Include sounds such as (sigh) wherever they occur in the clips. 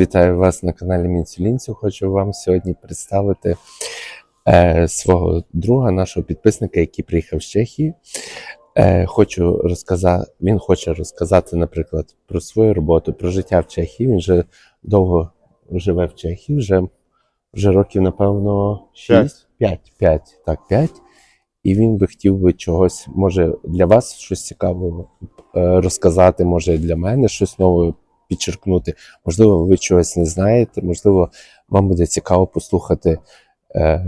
Вітаю вас на каналі Мінсюлінцю. Хочу вам сьогодні представити е, свого друга, нашого підписника, який приїхав з Чехії. Е, хочу розказати, він хоче розказати, наприклад, про свою роботу, про життя в Чехії. Він вже довго живе в Чехії, вже, вже років, напевно, 6, 5, 5, так, 5. І він би хотів би чогось, може, для вас щось цікаве е, розказати, може для мене щось нове підчеркнути. Можливо, ви чогось не знаєте, можливо, вам буде цікаво послухати е,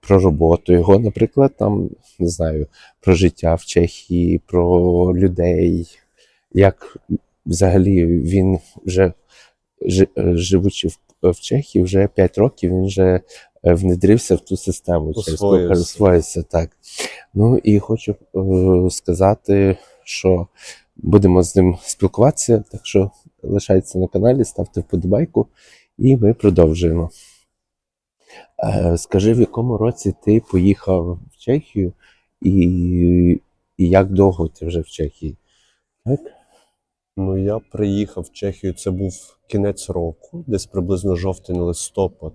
про роботу його, наприклад, там, не знаю, про життя в Чехії, про людей, як взагалі він вже жи- живучи в, в Чехії, вже 5 років він вже е, внедрився в ту систему, освоївся, так. Ну і хочу е, сказати, що будемо з ним спілкуватися, так що лишайтеся на каналі, ставте вподобайку, і ми продовжуємо. Е, Скажи, в якому році ти поїхав в Чехію, і, і як довго ти вже в Чехії? Так? Ну, я приїхав в Чехію, це був кінець року, десь приблизно жовтень-листопад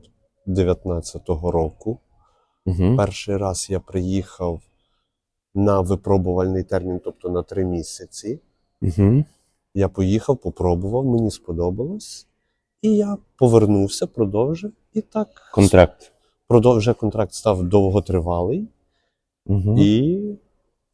19-го року. Угу. Перший раз я приїхав на випробувальний термін, тобто на три місяці. Угу. Я поїхав, попробував, мені сподобалось. І я повернувся, продовжив. І так Контракт. продов- вже контракт став довготривалий. Угу. І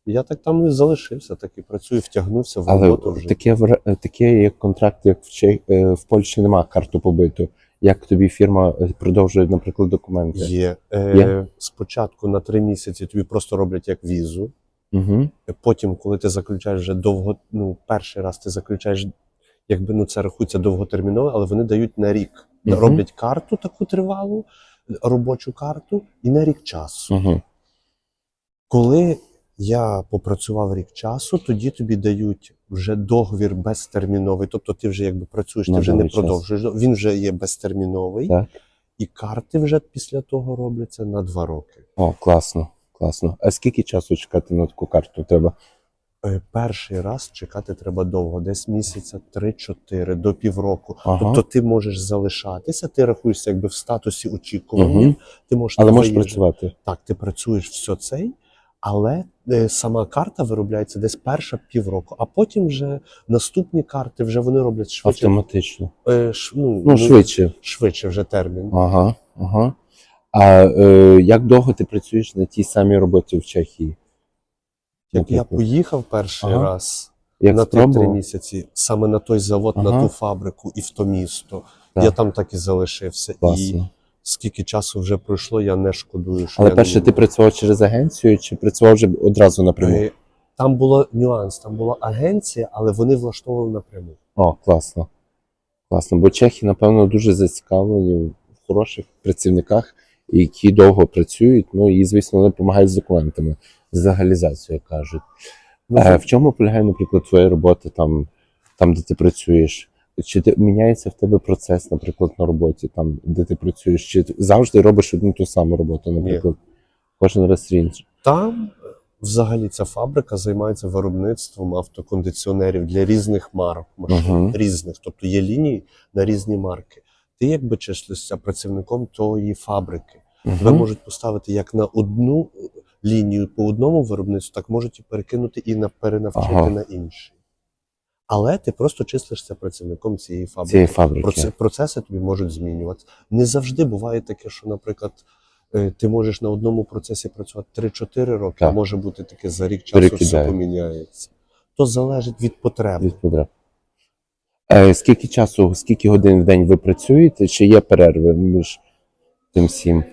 я так там і залишився, так і працюю, втягнувся в Але роботу вже. таке, таке як контракт, як в, Чех... е, в Польщі немає карту побиту. Як тобі фірма е, продовжує, наприклад, документи? Є. Е, Є? Спочатку на три місяці тобі просто роблять як візу. Угу. Потім, коли ти заключаєш вже довго, ну, перший раз ти заключаєш, якби ну це рахується довготермінове, але вони дають на рік. Мгм. Роблять карту таку тривалу, робочу карту, і на рік часу. Угу. Коли я попрацював рік часу, тоді тобі дають вже договір безтерміновий. Тобто ти вже якби працюєш, ти вже не продовжуєш. Він вже є безтерміновий, Так. і карти вже після того робляться на два роки. О, класно, класно. А скільки часу чекати на таку карту треба? Е, Перший раз чекати треба довго, десь місяця 3-4 до півроку. Ага. Тобто ти можеш залишатися, ти рахуєшся якби в статусі очікування. Угу. Ти можеш Але можеш працювати. Так, ти працюєш все цей, але е, сама карта виробляється десь перша півроку, а потім вже наступні карти вже вони роблять швидше. Автоматично. Е, ш, ну, Ну, швидше. швидше вже термін. Ага, ага. А е, як довго ти працюєш на тій самій роботі в Чехії? Як я Наприклад. поїхав перший Ага. раз Як на тих три спробував? місяці, саме на той завод, Ага. на ту фабрику і в то місто. Так. Я там так і залишився. І Класно. скільки часу вже пройшло, я не шкодую. Що Але я перше, не... ти працював через агенцію чи працював вже одразу напряму? Е, Там було нюанс, там була агенція, але вони влаштовували напряму. О, класно. Класно. Бо чехи, напевно, дуже зацікавлені в хороших працівниках, які довго працюють. Ну і, звісно, вони допомагають з документами, з легалізацією, кажуть. Ну, Е, в чому полягає, наприклад, твоя робота там, там, де ти працюєш? Чи ти, міняється в тебе процес, наприклад, на роботі, там, де ти працюєш? Чи ти завжди робиш одну ту саму роботу, наприклад? Кожен раз інше. Там е, взагалі ця фабрика займається виробництвом автокондиціонерів для різних марок машин, Мгм. різних, тобто є лінії на різні марки. Ти якби числишся працівником тої фабрики. Тебе можуть поставити як на одну лінію по одному виробництву, так можуть і перекинути і на перенавчити Ага. на інший. Але ти просто числишся працівником цієї фабрики. Цієї фабрики. Проце- процеси тобі можуть змінюватися. Не завжди буває таке, що, наприклад, е, ти можеш на одному процесі працювати 3-4 роки, Так. а може бути таке за рік часу все поміняється. То залежить від потреб. Від потреб. Е, скільки часу, скільки годин в день ви працюєте? Чи є перерви між тим всім?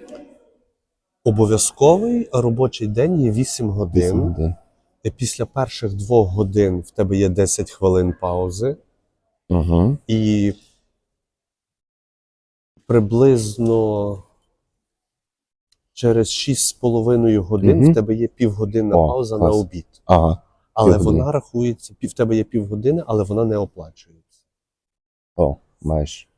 Обов'язковий робочий день є 8 годин. Вісім годин. І Після перших двох годин в тебе є 10 хвилин паузи, Угу. і приблизно через 6,5 годин Мгм. в тебе є півгодинна О, пауза клас. на обід. Ага. Але Півгодини. вона рахується, в тебе є півгодини, але вона не оплачується. О, маєш.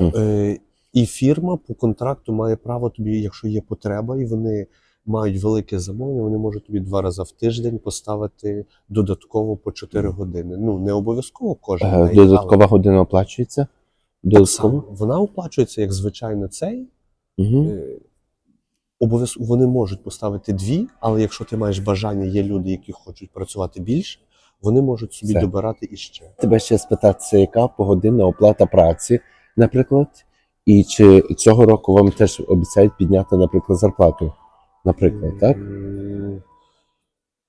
Е, і фірма по контракту має право тобі, якщо є потреба, і вони мають велике замовлення, вони можуть тобі два рази в тиждень поставити додатково по 4 години. Ну, не обов'язково кожен Е, день. Додаткова година оплачується? Так само, Додатково? вона оплачується як звичайно цей. Угу. Е, Обов'язково вони можуть поставити дві, але якщо ти маєш бажання, є люди, які хочуть працювати більше, вони можуть собі Все. добирати іще. Тебе ще спитатися, яка погодинна оплата праці, наприклад, і чи цього року вам теж обіцяють підняти, наприклад, зарплату? Наприклад, так?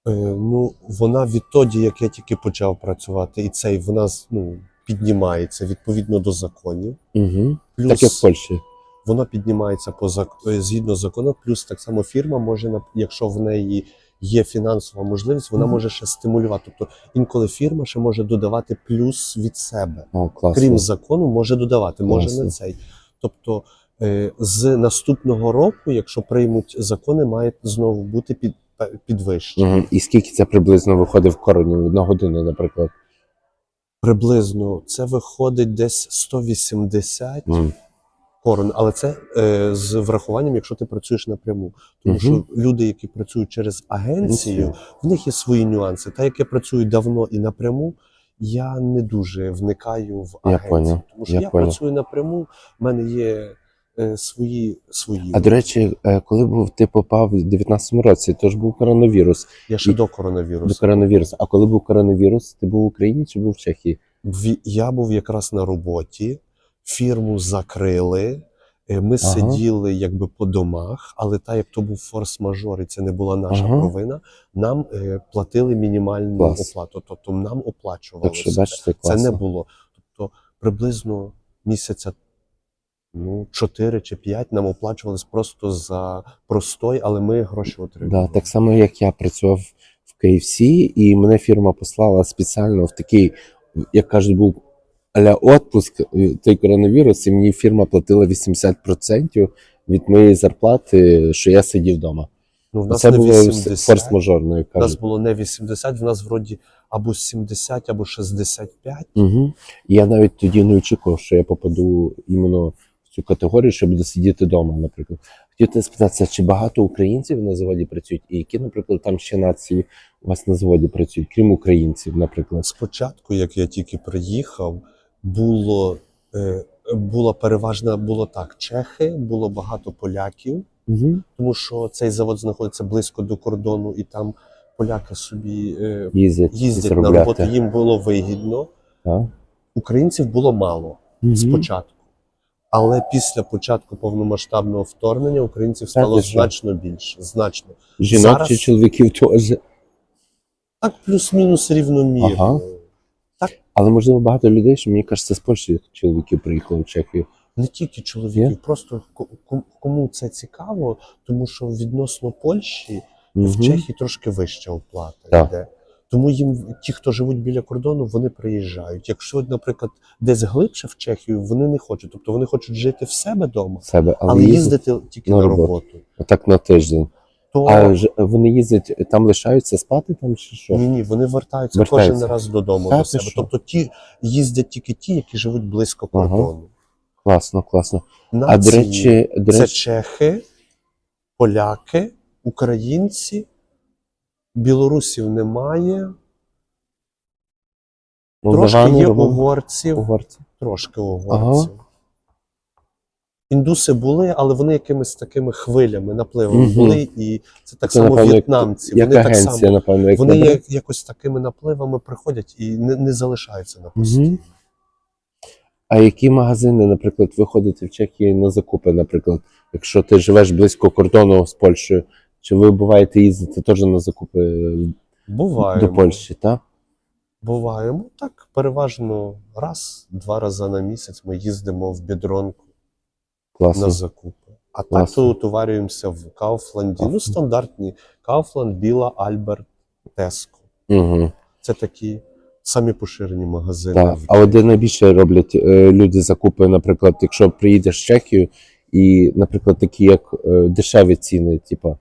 Е, ну, вона відтоді, як я тільки почав працювати, і цей вона з- ну, піднімається відповідно до законів. Угу. Плюс Так як в Польщі. вона піднімається по зак- е, згідно закону. Плюс так само фірма може, нап- якщо в неї є фінансова можливість, вона може ще стимулювати. Тобто інколи фірма ще може додавати плюс від себе. О, класно. Крім закону, може додавати, може Класно. не цей. Тобто е, з наступного року, якщо приймуть закони, має знову бути під, підвищення. Угу. І скільки це приблизно виходить в короні на годину, наприклад? Приблизно це виходить десь 180 Мгм. Корон, але це е, з врахуванням, якщо ти працюєш напряму. Тому Мгм. що люди, які працюють через агенцію, в них є свої нюанси. Та як я працюю давно і напряму, я не дуже вникаю в Я агенцію. поняв, Тому що я я, працюю напряму, в мене є е, свої свої. А до речі, е, коли був ти попав в 19-му році, то ж був коронавірус. я ще і- до До коронавірусу. коронавірусу. А коли був коронавірус, ти був в Україні чи був в Чехії? Я був якраз на роботі, фірму закрили. е, Ми сиділи якби по домах, але так як то був форс-мажор, і це не була наша Ага. провина. Нам е, платили мінімальну Клас. оплату, тобто нам оплачували. Так що все. бачите, це не було. Тобто приблизно місяця ну, 4 чи 5 нам оплачувались просто за простой, але ми гроші отримували. Да, так само, як я працював в KFC, і мене фірма послала спеціально в такий, як кажуть, був аля отпуск, е, той коронавірус, і мені фірма платила 80% від моєї зарплати, що я сидів вдома. Ну, в нас Це не було 80, форс-мажорно, як У нас кажуть. було не 80, в нас вроді або 70, або 65. Угу. І я навіть тоді не очікував, що я попаду іменно в цю категорію, що буду сидіти вдома, наприклад. Хотів тебе спитатися, чи багато українців на заводі працюють, і які, наприклад, там ще нації у вас на заводі працюють, крім українців, наприклад. Спочатку, як я тільки приїхав, було, е, була переважна було так: чехи, було багато поляків, Угу. тому що цей завод знаходиться близько до кордону, і там поляки собі е, Їздять, їздять на роботу, їм було вигідно. Так? Українців було мало Мгм. спочатку. Але після початку повномасштабного вторгнення українців стало що? значно більше. Значно. Жінок Зараз- чи чоловіків теж. Так, плюс-мінус рівномірно. Ага. Але можливо багато людей, що мені кажеться, з Польщі чоловіків приїхали в Чехію. Не тільки чоловіків, Є? просто ко- ко- кому це цікаво, тому що відносно Польщі в Чехії трошки вища оплата Так. йде. Тому їм ті, хто живуть біля кордону, вони приїжджають. Якщо, наприклад, десь глибше в Чехію, вони не хочуть. Тобто вони хочуть жити в себе вдома, себе, але, але їздити тільки на роботу. роботу. отак на тиждень. То А ж вони їздять, там лишаються спати там чи що? ні, ні, вони вертаються, Вертаються. кожен раз додому Та до себе. що? Тобто ті їздять тільки ті, які живуть близько Ага. кордону. Класно, класно. А до речі, до це чехи, поляки, українці, білорусів немає. Трошки є угорців, угорці. трошки угорців. Індуси були, але вони якимись такими хвилями, напливами Мгм. були, і це так Це, само напевно, в'єтнамці. Як вони так агенція, само напевно, як вони є, якось такими напливами приходять і не, не залишаються на постійно. Мгм. А які магазини, наприклад, ви ходите в Чехії на закупи, наприклад, якщо ти живеш близько кордону з Польщею, чи ви буваєте їздити теж на закупи Буваємо. до Польщі, так? Буваємо. Так, переважно раз, два рази на місяць ми їздимо в Бідронку Класно. на закупи. А так то утоварюємося в Кауфланді. Ну, стандартні Кауфланд, Біла, Альберт, Теско. Угу. Це такі самі поширені магазини. Так. А от де найбільше роблять е, люди закупи, наприклад, якщо приїдеш в Чехію, і, наприклад, такі як е, дешеві ціни, типу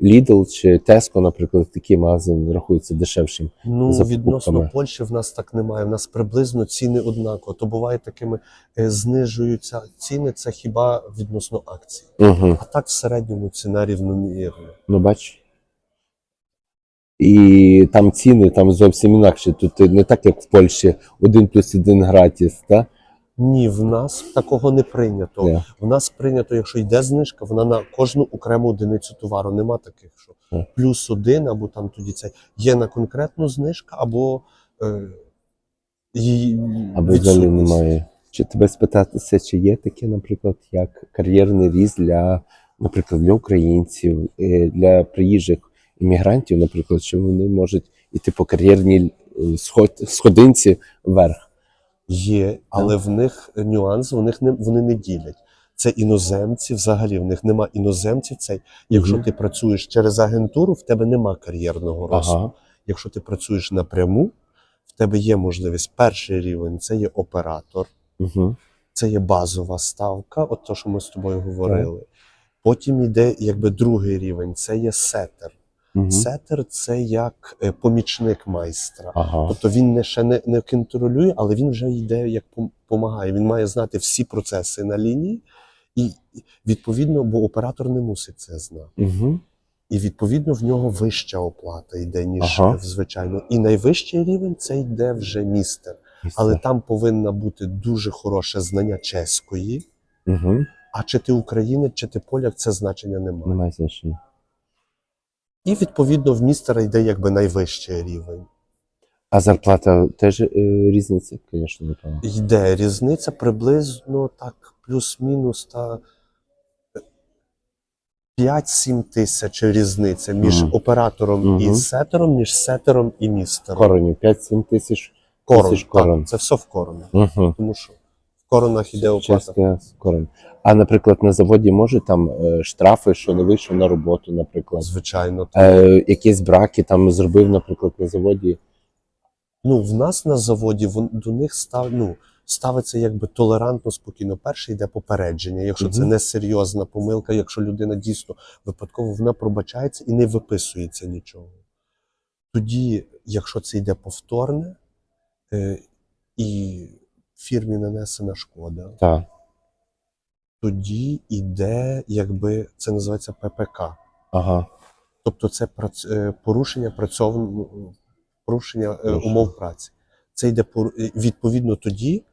Lidl чи Tesco, наприклад, такі магазини рахуються дешевшим. Ну, за відносно. Польщі в нас так немає. В нас приблизно ціни однаково. То буває такими е, знижуються ціни, це хіба відносно акцій. Угу. А так в середньому ціна рівномірна. Ну, бач. І там ціни там зовсім інакші. Тут не так, як в Польщі, один плюс один гратіс, та? Ні, в нас такого не прийнято. Ні. В нас прийнято, якщо йде знижка, вона на кожну окрему одиницю товару. Нема таких, що Ні. плюс один, або там тоді це є на конкретну знижка, або е, її Або взагалі немає. Чи тебе спитатися, чи є таке, наприклад, як кар'єрний ріст для, наприклад, для українців, е, для приїжджих іммігрантів, наприклад, що вони можуть іти по кар'єрній е, сход, сходинці вверх. Є, але в них нюанс, в них не вони не ділять. Це іноземці, взагалі в них нема іноземців. Цей, якщо ти працюєш через агентуру, в тебе нема кар'єрного росту. Ага. Якщо ти працюєш напряму, в тебе є можливість. Перший рівень це є оператор, Угу. це є базова ставка, от то, що ми з тобою говорили. Потім йде якби другий рівень, це є сетер. Угу. Сетер це як е, помічник майстра. Ага. Тобто він не ще не, не контролює, але він вже йде як допомагає. Він має знати всі процеси на лінії, і відповідно, бо оператор не мусить це знати. Угу. І відповідно в нього вища оплата йде, ніж Ага. звичайно. І найвищий рівень це йде вже містер. Але там повинна бути дуже хороше знання чеської. угу. А чи ти українець, чи ти поляк, це значення немає. немає значення. І відповідно в містера йде якби найвищий рівень. А зарплата теж е, різниця, звісно, напевно. Йде різниця приблизно так, плюс-мінус та 5-7 тисяч різниця між Мгм. оператором Мгм. і сетером, між сетером і містером. Коронів 5-7 тисяч. Корон, тисяч корон. Так, це все в коронах. Угу. Тому що коронах іде оплата. Чеська корон. А, наприклад, на заводі може там е, штрафи, що не вийшов на роботу, наприклад. Звичайно. Е, якісь браки там зробив, наприклад, на заводі. Ну, в нас на заводі вон, до них став, ну, ставиться якби толерантно, спокійно. Перше йде попередження. Якщо це Мгм. не серйозна помилка, якщо людина дійсно випадково вона пробачається і не виписується нічого. Тоді, якщо це йде повторне е, і фірмі нанесена шкода, Так. тоді йде, якби це називається ППК. Ага. Тобто це прац- е, порушення працьовн... порушення е, Порушення. умов праці. Це йде е, відповідно тоді.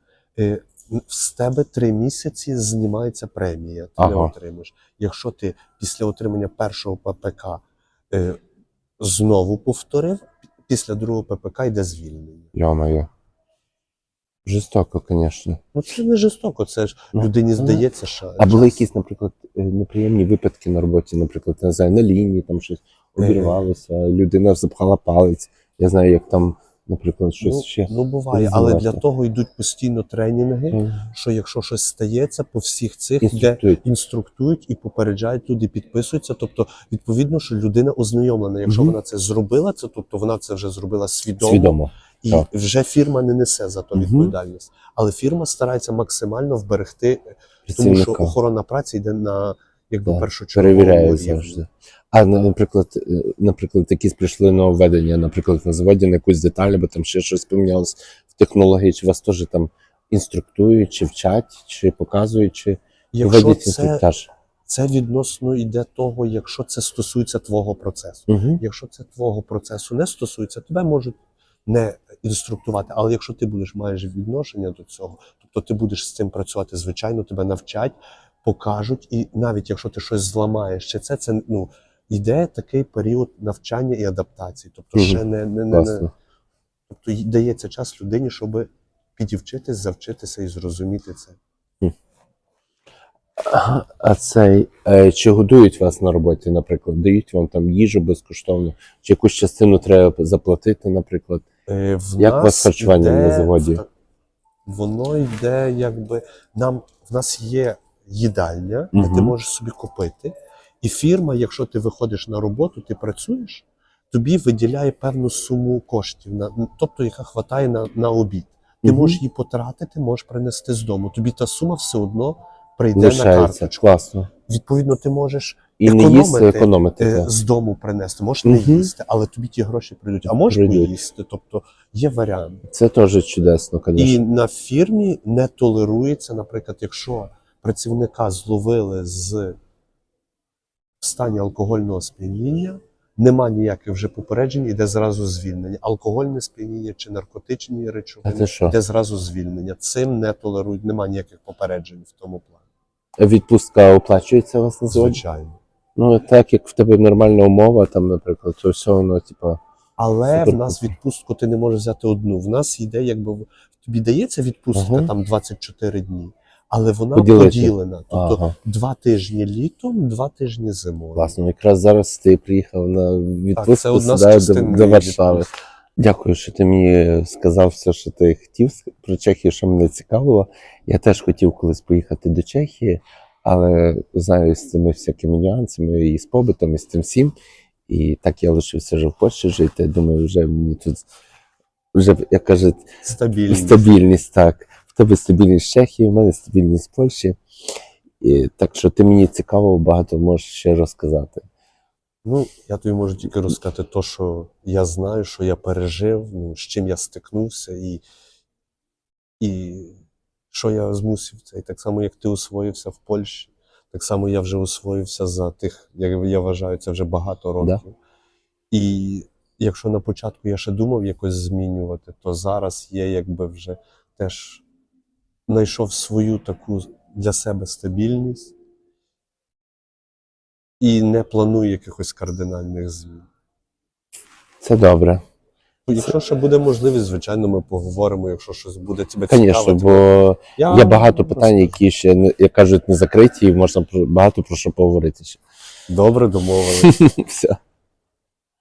З тебе три місяці знімається премія. Ти не отримаєш. Якщо ти після отримання першого ППК е, знову повторив, після другого ППК йде звільнення. Йо-моє. Жорстоко, звісно. Ну це не жорстоко, це ж Ну, людині ну, здається, що А були якісь, наприклад, е, неприємні випадки на роботі, наприклад, не знаю, на лінії там щось обірвалося, людина запхала палець. Я знаю, як там, наприклад, щось ну, ще. ну буває, але для того йдуть постійно тренінги, Е, що якщо щось стається, по всіх цих інструктують. інструктують і попереджають люди, підписуються. Тобто, відповідно, що людина ознайомлена. Якщо Мгм. вона це зробила, це тобто вона це вже зробила свідомо, Свідомо. І так. вже фірма не несе за то відповідальність. Але фірма старається максимально вберегти, тому що охорона праці йде на якби першочерговому Перевіряє завжди. А наприклад, е, наприклад, якісь прийшли нововведення, наприклад, на заводі на якусь деталь, або там ще щось помінялось в технології, чи вас теж там інструктують, чи вчать, чи показують, чи проводять інструктаж. це відносно йде того, якщо це стосується твого процесу. Угу. Якщо це твого процесу не стосується, тебе можуть не інструктувати. Але якщо ти будеш маєш відношення до цього, тобто ти будеш з цим працювати, звичайно, тебе навчать, покажуть, і навіть якщо ти щось зламаєш, чи це це ну йде такий період навчання і адаптації. Тобто, ще не, не, не, не тобто дається час людині, щоб підівчитись, завчитися і зрозуміти це. А- А цей е, чи годують вас на роботі, наприклад, дають вам там їжу безкоштовно, чи якусь частину треба заплатити, наприклад. Е, в Як у вас харчування йде на заводі? Воно йде, якби нам в нас є їдальня, де ти можеш собі купити. І фірма, якщо ти виходиш на роботу, ти працюєш, тобі виділяє певну суму коштів, на, тобто яка хватає на, на обід. Ти Мгм. можеш її потратити, можеш принести з дому. Тобі та сума все одно прийде на Лишається. карточку. Класно. Відповідно, ти можеш І не їсти, Економити, е, з дому принести, можеш Мгм. не їсти, але тобі ті гроші прийдуть. А можеш Прийдуть. поїсти. Тобто є варіант. Це теж чудесно, І звісно. на фірмі не толерується, наприклад, якщо працівника зловили з в стані алкогольного сп'яніння, нема ніяких вже попереджень, іде зразу звільнення. Алкогольне сп'яніння чи наркотичні А речовини, це що? іде зразу звільнення. Цим не толерують, нема ніяких попереджень в тому плані. Відпустка оплачується у вас на заводі? Звичайно. Ну, так як в тебе нормальна умова, там, наприклад, то все воно, типа. Але Супер. в нас відпустку ти не можеш взяти одну. В нас йде, якби тобі дається відпустка Ага. там 24 дні, але вона Поділити. поділена. Тобто Ага, два тижні літом, два тижні зимою. класно. Якраз зараз ти приїхав на відпустку, це одна до, до Варшави. Дякую, що ти мені сказав все, що ти хотів про Чехію, що мене цікавило. Я теж хотів колись поїхати до Чехії, але знаю з цими всякими нюансами і з побитом, і з цим всім. І так я лишився вже в Польщі жити. Думаю, вже мені тут вже, як кажуть, Стабільність. стабільність, так. В тебе стабільність в Чехії, в мене стабільність в Польщі. І, так що ти мені цікаво багато можеш ще розказати. Ну, я тобі можу тільки розказати те, що я знаю, що я пережив, ну, з чим я стикнувся, і, і що я змусив це. І так само, як ти освоївся в Польщі, так само я вже освоївся за тих, як я вважаю, це вже багато років. І якщо на початку я ще думав якось змінювати, то зараз я якби вже теж знайшов свою таку для себе стабільність і не планую якихось кардинальних змін. Це добре. Якщо ще буде можливість, звичайно, ми поговоримо, якщо щось буде тебе Звісно, бо Я є багато питань, які ще як кажуть, не закриті, і можна багато про що поговорити ще. Добре домовилися. (laughs) Все.